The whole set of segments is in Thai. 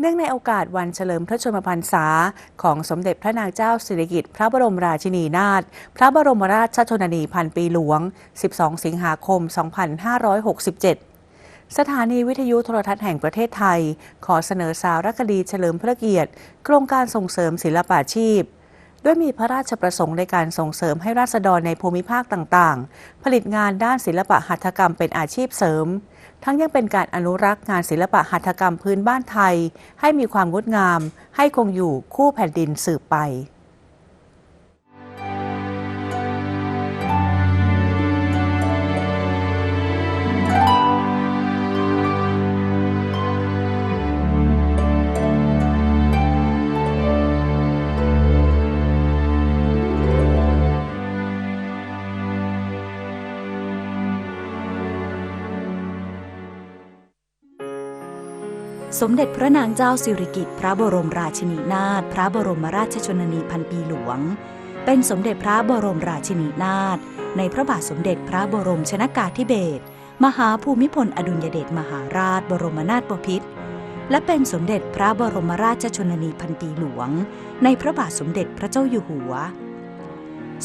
เนื่องในโอกาสวันเฉลิมพระชนมพรรษา ของสมเด็จพระนางเจ้าสิริกิติ์พระบรมราชินีนาถพระบรมราชชนนีพันปีหลวง 12 สิงหาคม 2567 สถานีวิทยุโทรทัศน์แห่งประเทศไทย ขอเสนอสารคดีเฉลิมพระเกียรติ โครงการส่งเสริมศิลปาชีพด้วยมีพระราชประสงค์ในการส่งเสริมให้ราษฎรในภูมิภาคต่างๆ ผลิตงานด้านศิลปะหัตถกรรมเป็นอาชีพเสริม ทั้งยังเป็นการอนุรักษ์งานศิลปะหัตถกรรมพื้นบ้านไทย ให้มีความงดงาม ให้คงอยู่คู่แผ่นดินสืบไป สมเด็จพระนางเจ้าสิริกิติ์พระบรมราชินีนาถพระบรมราชชนนีพันปีหลวง เป็นสมเด็จพระบรมราชินีนาถในพระบาทสมเด็จพระบรมชนากาธิเบศรมหาภูมิพลอดุลยเดชมหาราชบรมนาถบพิตรและเป็นสมเด็จพระบรมราชชนนีพันปีหลวง ในพระบาทสมเด็จพระเจ้าอยู่หัว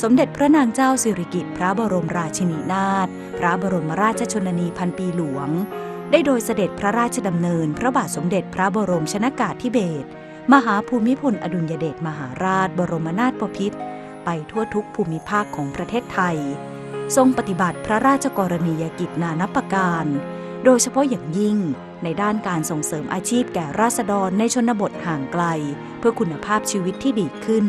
สมเด็จพระนางเจ้าสิริกิติ์พระบรมราชินีนาถพระบรมราชชนนีพันปีหลวง ได้โดยเสด็จพระราชดำเนิน พระบาทสมเด็จพระบรมชนากาธิเบศรมหาภูมิพลอดุลยเดชมหาราช บรมนาถบพิตรไปทั่วทุกภูมิภาคของประเทศไทย ทรงปฏิบัติพระราชกรณียกิจนานับประการ โดยเฉพาะอย่างยิ่งในด้านการส่งเสริมอาชีพแก่ราษฎรในชนบทห่างไกล เพื่อคุณภาพชีวิตที่ดีขึ้น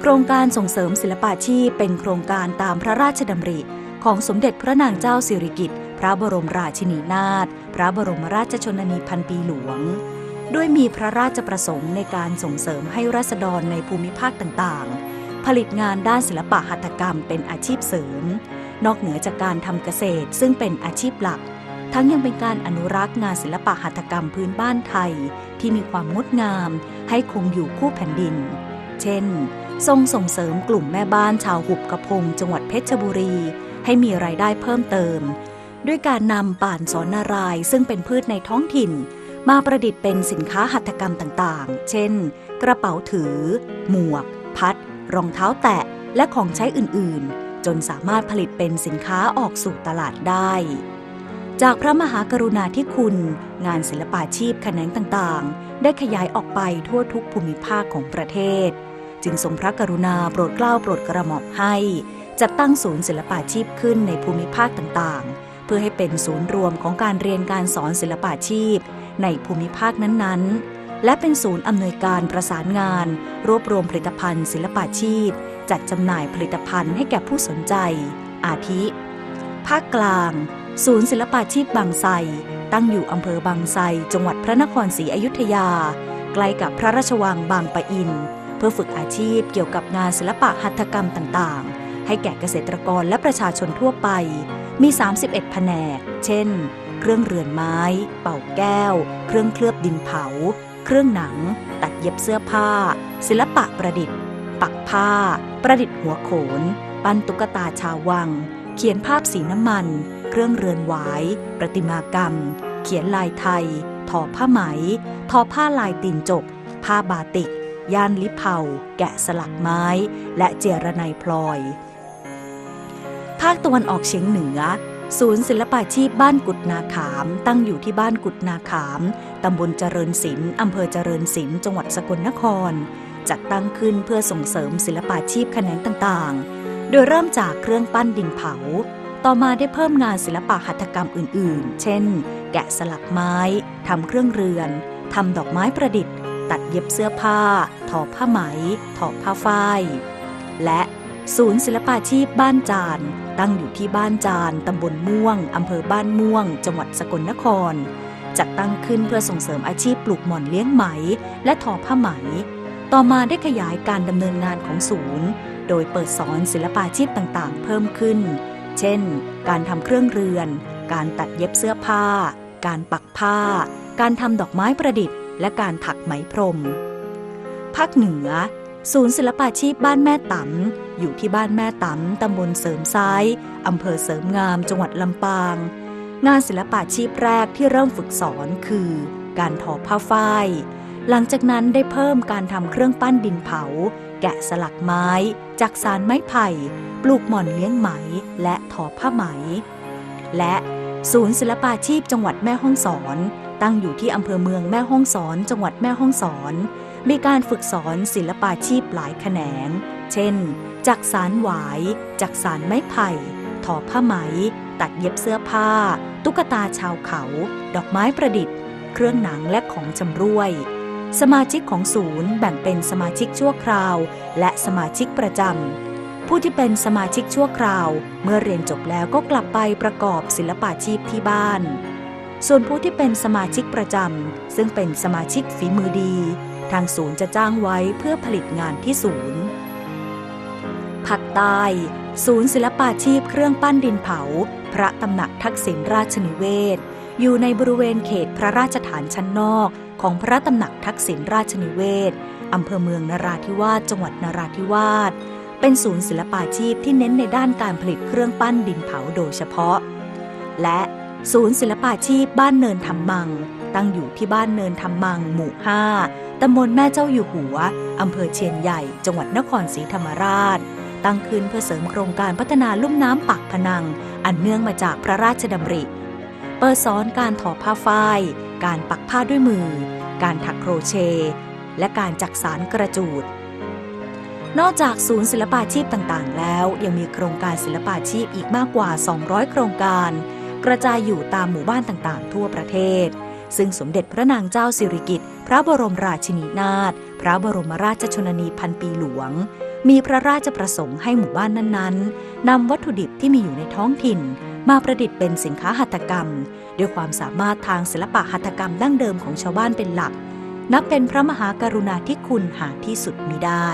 โครงการส่งเสริมศิลปาชีพเป็นโครงการตามพระราชดำริ ของสมเด็จพระนางเจ้าสิริกิติ์ พระบรมราชินีนาถพระบรมราชชนนีพันปีหลวง ด้วยมีพระราชประสงค์ในการส่งเสริมให้ราษฎรในภูมิภาคต่างๆ ผลิตงานด้านศิลปะหัตถกรรมเป็นอาชีพเสริม นอกเหนือจากการทำเกษตรซึ่งเป็นอาชีพหลัก ทั้งยังเป็นการอนุรักษ์งานศิลปะหัตถกรรมพื้นบ้านไทย ที่มีความงดงาม ให้คงอยู่คู่แผ่นดิน เช่นทรงส่งเสริมกลุ่มแม่บ้านชาวหุบกระพงจังหวัดเพชรบุรี ให้มีรายได้เพิ่มเติม ด้วยการนำป่านสอนนารายซึ่งเป็นพืชในท้องถิ่น มาประดิษฐ์เป็นสินค้าหัตถกรรมต่างๆ เช่น กระเป๋าถือ หมวก พัด รองเท้าแตะ และของใช้อื่นๆ จนสามารถผลิตเป็นสินค้าออกสู่ตลาดได้ จากพระมหากรุณาธิคุณ งานศิลปาชีพแขนงต่างๆ ได้ขยายออกไปทั่วทุกภูมิภาคของประเทศ จึงทรงพระกรุณาโปรดเกล้าโปรดกระหม่อมให้ จัดตั้งศูนย์ศิลปาชีพขึ้นในภูมิภาคต่างๆ พื่อให้เป็นศูนย์รวมของการเรียนการสอนศิลปาชีพ ในภูมิภาคนั้นๆ และเป็นศูนย์อำนวยการประสานงาน รวบรวมผลิตภัณฑ์ ศิลปาชีพ จัดจำหน่ายผลิตภัณฑ์ให้แก่ผู้สนใจ อาทิ ภาคกลาง ศูนย์ศิลปาชีพบางไทรตั้งอยู่อำเภอบางไทรจังหวัดพระนครศรีอยุธยา ใกล้กับพระราชวังบางปะอิน เพื่อฝึกอาชีพเกี่ยวกับงานศิลปะหัตถกรรมต่างๆ ให้แก่เกษตรกรและประชาชนทั่วไป มี 31 แผนก เช่น เครื่องเรือนไม้ เป่าแก้ว เครื่องเคลือบดินเผา เครื่องหนัง ตัดเย็บเสื้อผ้า ศิลปะประดิษฐ์ ปักผ้า ประดิษฐ์หัวโขน ปั้นตุ๊กตาชาววัง เขียนภาพสีน้ำมัน เครื่องเรือนหวาย ประติมากรรม เขียนลายไทย ทอผ้าไหม ทอผ้าลายตีนจก ผ้าบาติก ย่านลิเผา แกะสลักไม้ และเจรไนพลอยาคตะวันออกเฉียงเหนือ ศูนย์ศิลปาชีพบ้านกุดนาขาม ตั้งอยู่ที่บ้านกุดนาขาม ตำบลเจริญศิลป์อำเภอเจริญศิลป์จังหวัดสกลนคร จัดตั้งขึ้นเพื่อส่งเสริมศิลปาชีพแขนงต่างๆ โดยเริ่มจากเครื่องปั้นดินเผา ต่อมาได้เพิ่มงานศิลปะหัตถกรรมอื่น ๆ เช่น แกะสลักไม้ทำเครื่องเรือนทำดอกไม้ประดิษฐ์ ตัดเย็บเสื้อผ้า ทอผ้าไหม ทอผ้าฝ้าย และ ศูนย์ศิลปาชีพบ้านจาน ตั้งอยู่ที่บ้านจาน ตำบลม่วง อำเภอบ้านม่วง จังหวัดสกลนคร จัดตั้งขึ้นเพื่อส่งเสริมอาชีพปลูกหม่อนเลี้ยงไหม และทอผ้าไหม ต่อมาได้ขยายการดำเนินงานของศูนย์ โดยเปิดสอนศิลปาชีพต่างๆ เพิ่มขึ้น เช่น การทำเครื่องเรือน การตัดเย็บเสื้อผ้า การปักผ้า การทำดอกไม้ประดิษฐ์ และการถักไหมพรม ภาคเหนือ ศูนย์ศิลปาชีพบ้านแม่ตำอยู่ที่บ้านแม่ตำตำบลเสริมซ้ายอำเภอเสริมงามจังหวัดลำปาง งานศิลปาชีพแรกที่เริ่มฝึกสอนคือ การทอผ้าฝ้าย หลังจากนั้นได้เพิ่มการทำเครื่องปั้นดินเผา แกะสลักไม้ จักสารไม้ไผ่ ปลูกหม่อนเลี้ยงไหม และทอผ้าไหม และศูนย์ศิลปาชีพจังหวัดแม่ฮ่องสอน ตั้งอยู่ที่อำเภอเมืองแม่ฮ่องสอน จังหวัดแม่ฮ่องสอน มีการฝึกสอนศิลปาชีพหลายแขนง เช่น จักสารหวาย จักสารไม้ไผ่ทอผ้าไหม ตัดเย็บเสื้อผ้า ตุ๊กตาชาวเขา ดอกไม้ประดิษฐ์ เครื่องหนังและของจำรวย สมาชิกของศูนย์แบ่งเป็นสมาชิกชั่วคราว และสมาชิกประจำ ผู้ที่เป็นสมาชิกชั่วคราว เมื่อเรียนจบแล้วก็กลับไปประกอบศิลปาชีพที่บ้านส่วนผู้ที่เป็นสมาชิกประจำ ซึ่งเป็นสมาชิกฝีมือดี ทางศูนย์จะจ้างไว้เพื่อผลิตงานที่ศูนย์ภาคใต้ ศูนย์ศิลปาชีพเครื่องปั้นดินเผา พระตำหนักทักษิณราชนิเวศ อยู่ในบริเวณเขตพระราชฐานชั้นนอก ของพระตำหนักทักษิณราชนิเวศอำเภอเมืองนราธิวาสจังหวัดนราธิวาสเป็นศูนย์ศิลปาชีพที่เน้นในด้านการผลิตเครื่องปั้นดินเผาโดยเฉพาะ และศูนย์ศิลปาชีพบ้านเนินทำมัง ตั้งอยู่ที่บ้านเนินทำมัง หมู่ 5 ตำบลแม่เจ้าอยู่หัว อำเภอเชียนใหญ่ จังหวัดนครศรีธรรมราช ตั้งขึ้นเพื่อเสริมโครงการพัฒนาลุ่มน้ำปากพนัง อันเนื่องมาจากพระราชดำริ เปิดสอนการทอผ้าฝ้าย การปักผ้าด้วยมือ การถักโครเชต์และการจักสารกระจูด นอกจากศูนย์ศิลปาชีพต่างๆ แล้ว ยังมีโครงการศิลปาชีพอีกมากกว่า 200 โครงการ กระจายอยู่ตามหมู่บ้านต่างๆ ทั่วประเทศ ซึ่งสมเด็จพระนางเจ้าสิริกิติ์พระบรมราชินีนาถพระบรมราชชนนีพันปีหลวง มีพระราชประสงค์ให้หมู่บ้านนั้นๆนำวัตถุดิบที่มีอยู่ในท้องถิ่น มาประดิษฐ์เป็นสินค้าหัตถกรรม ด้วยความสามารถทางศิลปะหัตถกรรมดั้งเดิมของชาวบ้านเป็นหลัก นับเป็นพระมหากรุณาธิคุณหาที่สุดมิได้